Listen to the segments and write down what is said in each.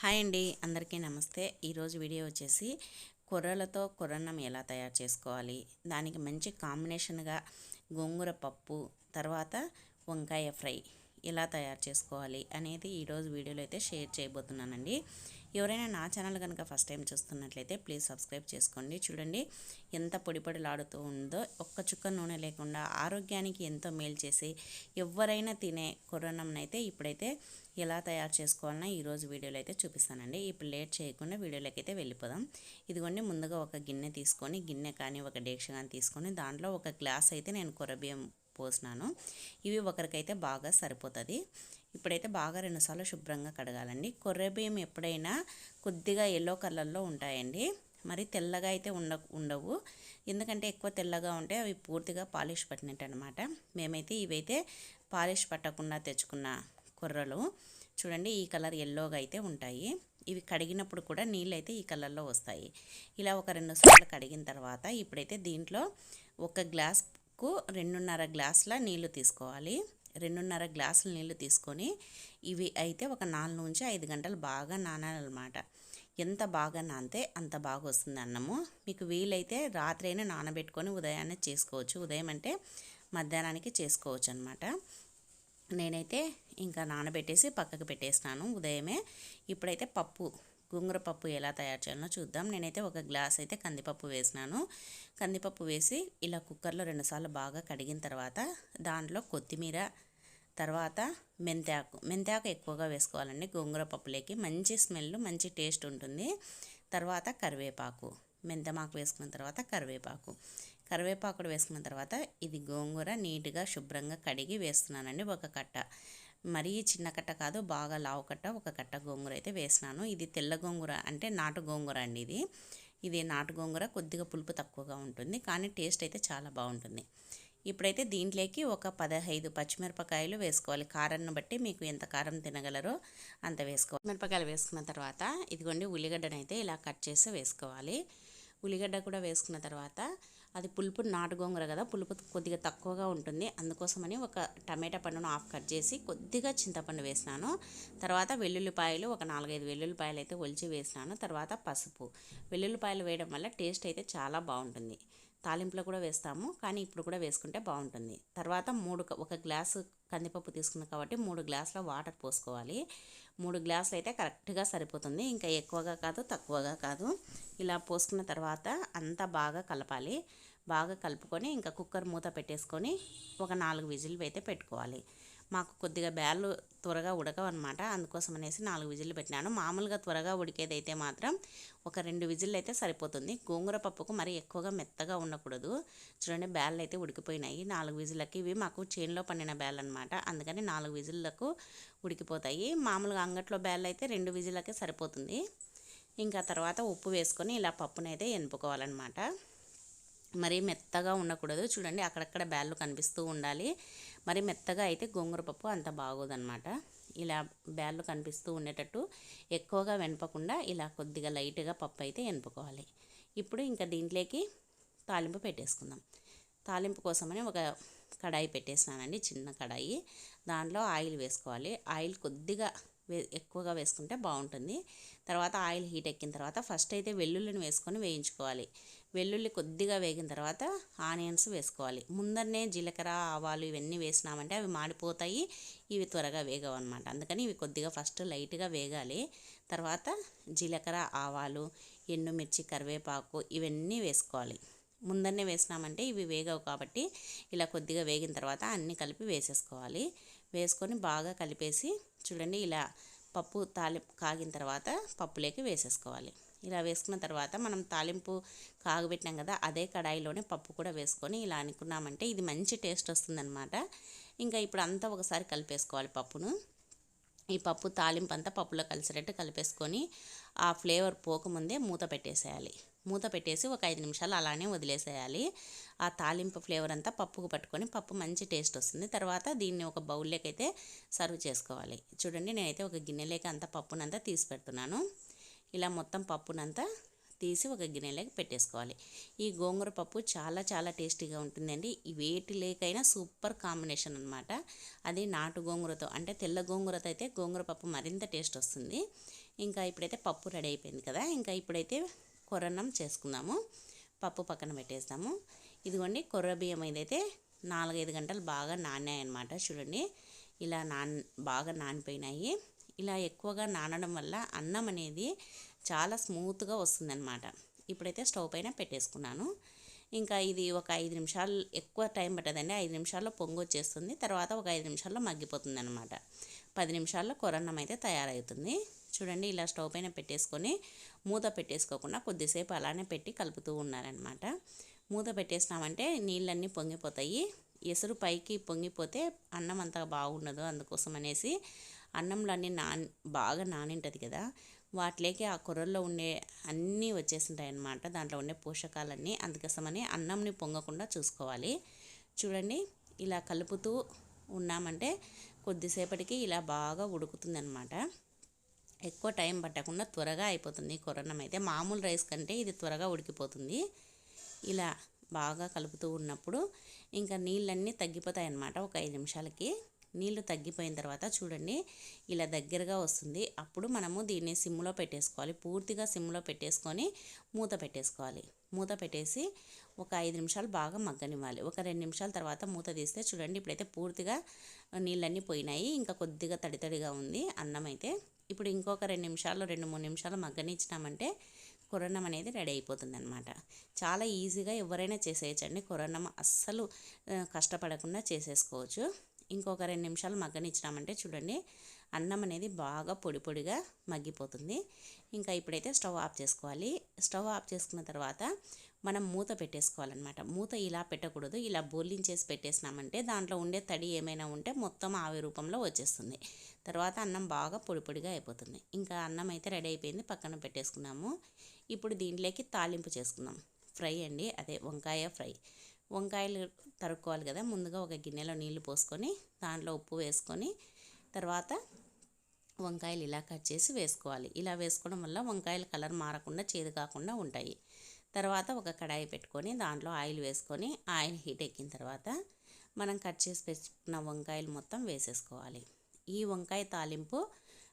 Hi అండి అందరికీ నమస్తే. ఈరోజు వీడియో వచ్చేసి కొర్రలతో కొర్రన్నం ఎలా తయారు చేసుకోవాలి? దానికి మంచి కాంబినేషన్గా గోంగూర పప్పు తర్వాత వంకాయ ఫ్రై ఎలా తయారు చేసుకోవాలి అనేది ఈరోజు వీడియోలో అయితే షేర్ చేయబోతున్నానండి. ఎవరైనా నా ఛానల్ కనుక ఫస్ట్ టైం చూస్తున్నట్లయితే ప్లీజ్ సబ్స్క్రైబ్ చేసుకోండి. చూడండి ఎంత పొడిపొడిలాడుతూ ఉందో ఒక్క చుక్క నూనె లేకుండా ఆరోగ్యానికి ఎంతో మేలు చేసి ఎవరైనా తినే కొర్రన్నంనైతే ఇప్పుడైతే ఎలా తయారు చేసుకోవాలన్నా ఈరోజు వీడియోలో అయితే చూపిస్తానండి. ఇప్పుడు లేట్ చేయకుండా వీడియోలోకి అయితే వెళ్ళిపోదాం. ఇదిగోండి ముందుగా ఒక గిన్నె తీసుకొని గిన్నె కానీ ఒక డేక్ష కానీ తీసుకొని దాంట్లో ఒక గ్లాస్ అయితే నేను కొరబియ్యం పోసినాను. ఇవి ఒకరికైతే బాగా సరిపోతుంది. ఇప్పుడైతే బాగా రెండుసార్లు శుభ్రంగా కడగాలండి. కొర్రబియ్యం ఎప్పుడైనా కొద్దిగా ఎల్లో కలర్లో ఉంటాయండి. మరి తెల్లగా అయితే ఉండ ఉండవు. ఎందుకంటే ఎక్కువ తెల్లగా ఉంటే అవి పూర్తిగా పాలిష్ పట్టినట్టు అనమాట మేమైతే ఇవైతే పాలిష్ పట్టకుండా తెచ్చుకున్న కొర్రలు. చూడండి ఈ కలర్ ఎల్లోగా అయితే ఉంటాయి. ఇవి కడిగినప్పుడు కూడా నీళ్ళు అయితే ఈ కలర్లో వస్తాయి. ఇలా ఒక రెండు సార్లు కడిగిన తర్వాత ఇప్పుడైతే దీంట్లో ఒక గ్లాస్ గ్లాస్కు రెండున్నర గ్లాసుల నీళ్ళు తీసుకోవాలి. రెండున్నర గ్లాసుల నీళ్ళు తీసుకొని ఇవి అయితే ఒక నాలుగు నుంచి ఐదు గంటలు బాగా నానాలన్నమాట. ఎంత బాగా నానితే అంత బాగా వస్తుంది అన్నము. మీకు వీలైతే రాత్రి అయినా నానబెట్టుకొని ఉదయాన్నే చేసుకోవచ్చు. ఉదయం అంటే మధ్యాహ్నానికి చేసుకోవచ్చు అనమాట నేనైతే ఇంకా నానబెట్టేసి పక్కకు పెట్టేసినాను ఉదయమే. ఇప్పుడైతే పప్పు గోంగూర పప్పు ఎలా తయారు చేయాలో చూద్దాం. నేనైతే ఒక గ్లాస్ అయితే కందిపప్పు వేసినాను. కందిపప్పు వేసి ఇలా కుక్కర్లో రెండుసార్లు బాగా కడిగిన తర్వాత దాంట్లో కొత్తిమీర తర్వాత మెంతాకు. మెంతాకు ఎక్కువగా వేసుకోవాలండి గోంగూర పప్పులోకి మంచి స్మెల్ మంచి టేస్ట్ ఉంటుంది. తర్వాత కరివేపాకు. మెంతమాకు వేసుకున్న తర్వాత కరివేపాకు. కరివేపాకుడు వేసుకున్న తర్వాత ఇది గోంగూర నీట్గా శుభ్రంగా కడిగి వేస్తున్నానండి ఒక కట్ట. మరీ చిన్న కట్ట కాదు బాగా లావు కట్ట ఒక కట్ట గోంగూర అయితే వేసినాను. ఇది తెల్ల గోంగూర అంటే నాటు గోంగూర అండి ఇది. ఇది నాటు గోంగూర కొద్దిగా పులుపు తక్కువగా ఉంటుంది కానీ టేస్ట్ అయితే చాలా బాగుంటుంది. ఇప్పుడైతే దీంట్లోకి ఒక పదహైదు పచ్చిమిరపకాయలు వేసుకోవాలి. కారాన్ని బట్టి మీకు ఎంత కారం తినగలరో అంత వేసుకోవాలి. మిరపకాయలు వేసుకున్న తర్వాత ఇదిగోండి ఉల్లిగడ్డనైతే ఇలా కట్ చేసి వేసుకోవాలి. ఉల్లిగడ్డ కూడా వేసుకున్న తర్వాత అది పులుపు నాటు గోంగూర కదా పులుపు కొద్దిగా తక్కువగా ఉంటుంది. అందుకోసమని ఒక టమాటా పండును ఆఫ్ కట్ చేసి కొద్దిగా చింతపండు వేసినాను. తర్వాత వెల్లుల్లిపాయలు ఒక నాలుగైదు వెల్లుల్లిపాయలు అయితే ఒలిచి వేసినాను. తర్వాత పసుపు. వెల్లుల్లిపాయలు వేయడం వల్ల టేస్ట్ అయితే చాలా బాగుంటుంది. తాలింపులో కూడా వేస్తాము కానీ ఇప్పుడు కూడా వేసుకుంటే బాగుంటుంది. తర్వాత మూడు ఒక గ్లాసు కందిపప్పు తీసుకున్నాం కాబట్టి మూడు గ్లాసుల వాటర్ పోసుకోవాలి. మూడు గ్లాసులు అయితే కరెక్ట్గా సరిపోతుంది. ఇంకా ఎక్కువగా కాదు తక్కువగా కాదు. ఇలా పోసుకున్న తర్వాత అంతా బాగా కలపాలి. బాగా కలుపుకొని ఇంకా కుక్కర్ మూత పెట్టేసుకొని ఒక నాలుగు విజిల్ అయితే పెట్టుకోవాలి. మాకు కొద్దిగా బ్యాళ్ళు త్వరగా ఉడకవన్నమాట. అందుకోసం అనేసి నాలుగు విజిల్లు పెట్టినాను. మామూలుగా త్వరగా ఉడికేదైతే మాత్రం ఒక రెండు విజిల్లు అయితే సరిపోతుంది. గోంగూర పప్పుకు మరి ఎక్కువగా మెత్తగా ఉండకూడదు. చూడండి బ్యాళ్ళు అయితే ఉడికిపోయినాయి. నాలుగు విజిల్లకి ఇవి మాకు చేనులో పండిన బ్యాల్ అనమాట అందుకని నాలుగు విజిల్లకు ఉడికిపోతాయి. మామూలుగా అంగట్లో బ్యాళ్ళు అయితే రెండు విజిల్లకే సరిపోతుంది. ఇంకా తర్వాత ఉప్పు వేసుకొని ఇలా పప్పునైతే ఎనుపుకోవాలన్నమాట. మరీ మెత్తగా ఉండకూడదు. చూడండి అక్కడక్కడ బ్యాళ్ళు కనిపిస్తూ ఉండాలి. మరి మెత్తగా అయితే గోంగూర పప్పు అంత బాగోదన్నమాట. ఇలా బ్యాళ్ళు కనిపిస్తూ ఉండేటట్టు ఎక్కువగా వెనపకుండా ఇలా కొద్దిగా లైట్గా పప్పు అయితే వెనుపుకోవాలి ఇప్పుడు ఇంకా దీంట్లోకి తాలింపు పెట్టేసుకుందాం. తాలింపు కోసమని ఒక కడాయి పెట్టేసినానండి చిన్న కడాయి. దాంట్లో ఆయిల్ వేసుకోవాలి. ఆయిల్ కొద్దిగా వే ఎక్కువగా వేసుకుంటే బాగుంటుంది. తర్వాత ఆయిల్ హీట్ ఎక్కిన తర్వాత ఫస్ట్ అయితే వెల్లుల్లిని వేసుకొని వేయించుకోవాలి. వెల్లుల్లి కొద్దిగా వేగిన తర్వాత ఆనియన్స్ వేసుకోవాలి. ముందరనే జీలకర్ర ఆవాలు ఇవన్నీ వేసినామంటే అవి మాడిపోతాయి. ఇవి త్వరగా వేగవు అనమాట అందుకని ఇవి కొద్దిగా ఫస్ట్ లైట్గా వేగాలి. తర్వాత జీలకర్ర ఆవాలు ఎండుమిర్చి కరివేపాకు ఇవన్నీ వేసుకోవాలి. ముందరనే వేసినామంటే ఇవి వేగవు కాబట్టి ఇలా కొద్దిగా వేగిన తర్వాత అన్నీ కలిపి వేసేసుకోవాలి. వేసుకొని బాగా కలిపేసి చూడండి ఇలా పప్పు తాలింపు కాగిన తర్వాత పప్పులోకి వేసేసుకోవాలి. ఇలా వేసుకున్న తర్వాత మనం తాలింపు కాగబెట్టినాం కదా అదే కడాయిలోనే పప్పు కూడా వేసుకొని ఇలా అనుకున్నామంటే ఇది మంచి టేస్ట్ వస్తుందన్నమాట. ఇంకా ఇప్పుడు అంతా ఒకసారి కలిపేసుకోవాలి పప్పును. ఈ పప్పు తాలింపు అంతా పప్పులో కలిసేటట్టు కలిపేసుకొని ఆ ఫ్లేవర్ పోకముందే మూత పెట్టేసేయాలి. మూత పెట్టేసి ఒక ఐదు నిమిషాలు అలానే వదిలేసేయాలి. ఆ తాలింపు ఫ్లేవర్ అంతా పప్పుకు పట్టుకొని పప్పు మంచి టేస్ట్ వస్తుంది. తర్వాత దీన్ని ఒక బౌల్లోకి అయితే సర్వ్ చేసుకోవాలి. చూడండి నేనైతే ఒక గిన్నెలోకి అంతా పప్పునంతా తీసి పెడుతున్నాను. ఇలా మొత్తం పప్పునంతా తీసి ఒక గిన్నెలోకి పెట్టేసుకోవాలి. ఈ గోంగూర పప్పు చాలా చాలా టేస్టీగా ఉంటుందండి. వేటి లేకైనా సూపర్ కాంబినేషన్ అనమాట అది నాటు గోంగూరతో అంటే తెల్ల గోంగూరతో అయితే గోంగూర పప్పు మరింత టేస్ట్ వస్తుంది. ఇంకా ఇప్పుడైతే పప్పు రెడీ అయిపోయింది కదా ఇంకా ఇప్పుడైతే కొరన్నం చేసుకుందాము. పప్పు పక్కన పెట్టేస్తాము. ఇదిగోండి కొర్ర బియ్యం ఏదైతే నాలుగైదు గంటలు బాగా నానాయి అనమాట చూడండి ఇలా నాన్ బాగా నానిపోయినాయి. ఇలా ఎక్కువగా నానడం వల్ల అన్నం అనేది చాలా స్మూత్గా వస్తుందన్నమాట. ఇప్పుడైతే స్టవ్ పైన పెట్టేసుకున్నాను. ఇంకా ఇది ఒక ఐదు నిమిషాలు ఎక్కువ టైం పట్టదండి. ఐదు నిమిషాల్లో పొంగు వచ్చేస్తుంది. తర్వాత ఒక ఐదు నిమిషాల్లో మగ్గిపోతుంది అనమాట పది నిమిషాల్లో కొరన్నం అయితే తయారవుతుంది. చూడండి ఇలా స్టవ్ పైన పెట్టేసుకొని మూత పెట్టేసుకోకుండా కొద్దిసేపు అలానే పెట్టి కలుపుతూ ఉన్నారనమాట మూత పెట్టేసినామంటే నీళ్ళన్నీ పొంగిపోతాయి. ఎసురు పైకి పొంగిపోతే అన్నం అంత బాగుండదు అందుకోసం అనేసి అన్నంలో అన్నీ నాన్ బాగా నానింటుంది కదా. వాటిలోకి ఆ కూరల్లో ఉండే అన్నీ వచ్చేసింటాయి అన్నమాట దాంట్లో ఉండే పోషకాలన్నీ అందుకోసమని అన్నంని పొంగకుండా చూసుకోవాలి. చూడండి ఇలా కలుపుతూ ఉన్నామంటే కొద్దిసేపటికి ఇలా బాగా ఉడుకుతుందన్నమాట. ఎక్కువ టైం పట్టకుండా త్వరగా అయిపోతుంది కొరన్నం అయితే మామూలు రైస్ కంటే ఇది త్వరగా ఉడికిపోతుంది. ఇలా బాగా కలుపుతూ ఉన్నప్పుడు ఇంకా నీళ్ళన్నీ తగ్గిపోతాయి అన్నమాట ఒక ఐదు నిమిషాలకి. నీళ్ళు తగ్గిపోయిన తర్వాత చూడండి ఇలా దగ్గరగా వస్తుంది. అప్పుడు మనము దీన్ని సిమ్లో పెట్టేసుకోవాలి. పూర్తిగా సిమ్లో పెట్టేసుకొని మూత పెట్టేసుకోవాలి. మూత పెట్టేసి ఒక ఐదు నిమిషాలు బాగా మగ్గనివ్వాలి. ఒక రెండు నిమిషాల తర్వాత మూత తీస్తే చూడండి ఇప్పుడైతే పూర్తిగా నీళ్ళన్నీ పోయినాయి. ఇంకా కొద్దిగా తడి తడిగా ఉంది అన్నం అయితే. ఇప్పుడు ఇంకొక రెండు నిమిషాలు రెండు మూడు నిమిషాలు మగ్గనిచ్చినామంటే కొరన్నం అనేది రెడీ అయిపోతుంది అనమాట చాలా ఈజీగా ఎవరైనా చేసేయచ్చండి. కొరన్నం అస్సలు కష్టపడకుండా చేసేసుకోవచ్చు. ఇంకొక రెండు నిమిషాలు మగ్గనిచ్చినామంటే చూడండి అన్నం అనేది బాగా పొడి పొడిగా మగ్గిపోతుంది. ఇంకా ఇప్పుడైతే స్టవ్ ఆఫ్ చేసుకోవాలి. స్టవ్ ఆఫ్ చేసుకున్న తర్వాత మనం మూత పెట్టేసుకోవాలన్నమాట. మూత ఇలా పెట్టకూడదు. ఇలా బోర్లించేసి పెట్టేసినామంటే దాంట్లో ఉండే తడి ఏమైనా ఉంటే మొత్తం ఆవి రూపంలో వచ్చేస్తుంది. తర్వాత అన్నం బాగా పొడి పొడిగా అయిపోతుంది. ఇంకా అన్నం అయితే రెడీ అయిపోయింది. పక్కన పెట్టేసుకున్నాము. ఇప్పుడు దీంట్లోకి తాలింపు చేసుకుందాం. ఫ్రై అండి. అదే వంకాయ ఫ్రై. వంకాయలు తరుక్కోవాలి కదా. ముందుగా ఒక గిన్నెలో నీళ్ళు పోసుకొని దాంట్లో ఉప్పు వేసుకొని తర్వాత వంకాయలు ఇలా కట్ చేసి వేసుకోవాలి. ఇలా వేసుకోవడం వల్ల వంకాయల కలర్ మారకుండా చేదు కాకుండా ఉంటాయి. తర్వాత ఒక కడాయి పెట్టుకొని దాంట్లో ఆయిల్ వేసుకొని ఆయిల్ హీట్ ఎక్కిన తర్వాత మనం కట్ చేసి పెట్టుకున్న వంకాయలు మొత్తం వేసేసుకోవాలి. ఈ వంకాయ తాలింపు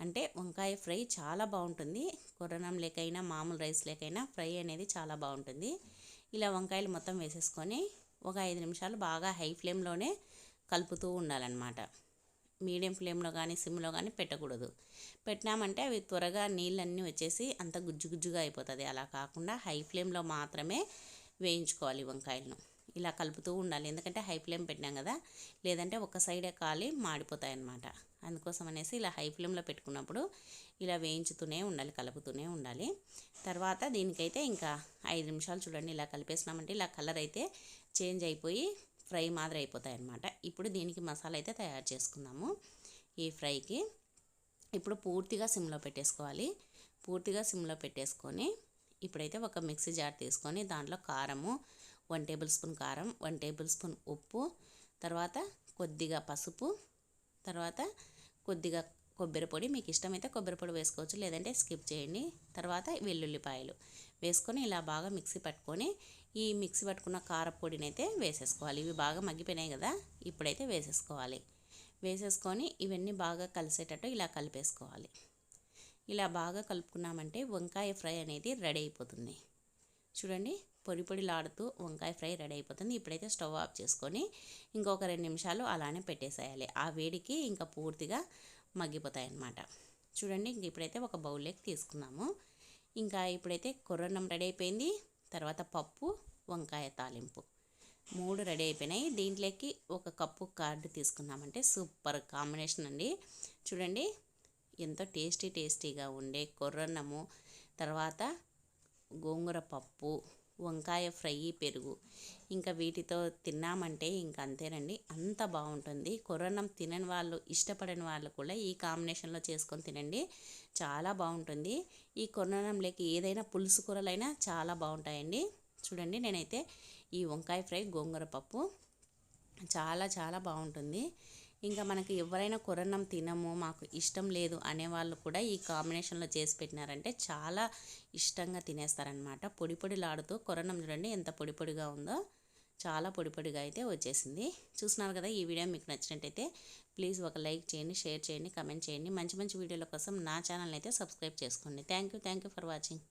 అంటే వంకాయ ఫ్రై చాలా బాగుంటుంది. కొరనం లేకైనా మామూలు రైస్ లేకైనా ఫ్రై అనేది చాలా బాగుంటుంది. ఇలా వంకాయలు మొత్తం వేసేసుకొని ఒక ఐదు నిమిషాలు బాగా హై ఫ్లేమ్లోనే కలుపుతూ ఉండాలన్నమాట. మీడియం ఫ్లేమ్లో కానీ సిమ్లో కానీ పెట్టకూడదు. పెట్టినామంటే అవి త్వరగా నీళ్ళన్నీ వచ్చేసి అంత గుజ్జు గుజ్జుగా అయిపోతుంది. అలా కాకుండా హై ఫ్లేమ్లో మాత్రమే వేయించుకోవాలి వంకాయలను. ఇలా కలుపుతూ ఉండాలి. ఎందుకంటే హై ఫ్లేమ్ పెట్టినాం కదా లేదంటే ఒక సైడే కాలి మాడిపోతాయి అన్నమాట అందుకోసం అనేసి ఇలా హై ఫ్లేమ్లో పెట్టుకున్నప్పుడు ఇలా వేయించుతూనే ఉండాలి కలుపుతూనే ఉండాలి. తర్వాత దీనికైతే ఇంకా ఐదు నిమిషాలు చూడండి. ఇలా కలిపేసినామంటే ఇలా కలర్ అయితే చేంజ్ అయిపోయి ఫ్రై మాదిరి అయిపోతాయి అన్నమాట ఇప్పుడు దీనికి మసాలా అయితే తయారు చేసుకుందాము. ఈ ఫ్రైకి ఇప్పుడు పూర్తిగా సిమ్లో పెట్టేసుకోవాలి. పూర్తిగా సిమ్లో పెట్టేసుకొని ఇప్పుడైతే ఒక మిక్సీ జార్ తీసుకొని దాంట్లో కారము వన్ టేబుల్ స్పూన్ కారం వన్ టేబుల్ స్పూన్ ఉప్పు తర్వాత కొద్దిగా పసుపు తర్వాత కొద్దిగా కొబ్బరి పొడి మీకు ఇష్టమైతే కొబ్బరి పొడి వేసుకోవచ్చు. లేదంటే స్కిప్ చేయండి. తర్వాత వెల్లుల్లిపాయలు వేసుకొని ఇలా బాగా మిక్సీ పట్టుకొని ఈ మిక్సీ పట్టుకున్న కారపొడిని అయితే వేసేసుకోవాలి. ఇవి బాగా మగ్గిపోయినాయి కదా ఇప్పుడైతే వేసేసుకోవాలి. వేసేసుకొని ఇవన్నీ బాగా కలిసేటట్టు ఇలా కలిపేసుకోవాలి. ఇలా బాగా కలుపుకున్నామంటే వంకాయ ఫ్రై అనేది రెడీ అయిపోతుంది. చూడండి పొడి పొడిలాడుతూ వంకాయ ఫ్రై రెడీ అయిపోతుంది. ఇప్పుడైతే స్టవ్ ఆఫ్ చేసుకొని ఇంకొక రెండు నిమిషాలు అలానే పెట్టేసేయాలి. ఆ వేడికి ఇంకా పూర్తిగా మగ్గిపోతాయి అన్నమాట చూడండి ఇంక ఇప్పుడైతే ఒక బౌల్లోకి తీసుకున్నాము. ఇంకా ఇప్పుడైతే కొర్రన్నం రెడీ అయిపోయింది. తర్వాత పప్పు వంకాయ తాలింపు. మూడు రెడీ అయిపోయినాయి. దీంట్లోకి ఒక కప్పు కార్డు తీసుకున్నామంటే సూపర్ కాంబినేషన్ అండి. చూడండి ఎంతో టేస్టీ టేస్టీగా ఉండే కొర్రన్నము తర్వాత గోంగూర పప్పు వంకాయ ఫ్రై పెరుగు. ఇంకా వీటితో తిన్నామంటే ఇంకా అంతేనండి. అంత బాగుంటుంది. కొరన్నం తినని వాళ్ళు ఇష్టపడని వాళ్ళు కూడా ఈ కాంబినేషన్లో చేసుకొని తినండి. చాలా బాగుంటుంది. ఈ కొర్రన్నంలోకి ఏదైనా పులుసు కూరలైనా చాలా బాగుంటాయండి. చూడండి నేనైతే ఈ వంకాయ ఫ్రై గోంగూర పప్పు. చాలా చాలా బాగుంటుంది. ఇంకా మనకి ఎవరైనా కొరన్నం తినము మాకు ఇష్టం లేదు అనేవాళ్ళు కూడా ఈ కాంబినేషన్లో చేసి పెట్టినారంటే చాలా ఇష్టంగా తినేస్తారనమాట పొడి పొడిలాడుతూ కొరన్నం చూడండి ఎంత పొడి పొడిగా ఉందో చాలా పొడి పొడిగా అయితే వచ్చేసింది. చూస్తున్నారు కదా ఈ వీడియో మీకు నచ్చినట్టయితే ప్లీజ్ ఒక లైక్ చేయండి షేర్ చేయండి కమెంట్ చేయండి. మంచి మంచి వీడియోల కోసం నా ఛానల్ అయితే సబ్స్క్రైబ్ చేసుకోండి. Thank you thank you for watching.